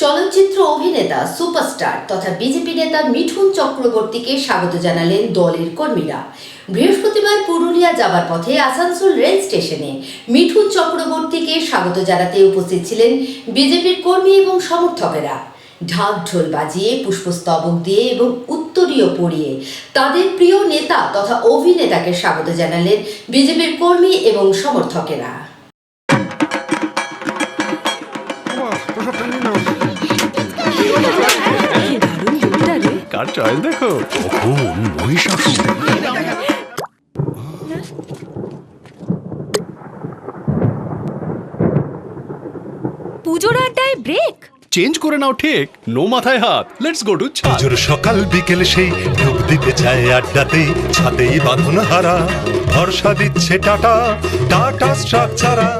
চলচ্চিত্র অভিনেতা, সুপারস্টার তথা বিজেপি নেতা মিঠুন চক্রবর্তীকে স্বাগত জানালেন দলের কর্মীরা। বৃহস্পতিবার পুরুলিয়া যাবার পথে আসানসোল রেল স্টেশনে মিঠুন চক্রবর্তীকে স্বাগত জানাতে উপস্থিত ছিলেন বিজেপির কর্মী এবং সমর্থকেরা। ঢাক ঢোল বাজিয়ে, পুষ্পস্তবক দিয়ে এবং উত্তরীয় পরিয়ে তাদের প্রিয় নেতা তথা অভিনেতাকে স্বাগত জানালেন বিজেপির কর্মী এবং সমর্থকেরা। কার চয়েস দেখো? কখন মহিষাসুর পুজোর আড্ডায় ব্রেক চেঞ্জ করে নাও ঠিক। নো মাথায় হাত। লেটস গো টু ছাদ পুজোর সকাল বিকেল সেই ডুব দিতে যায় আড্ডাতে। ছাতেই বাঁধন হারা ভরসা দিচ্ছে টাটা টাটা স্ট্রাকচারা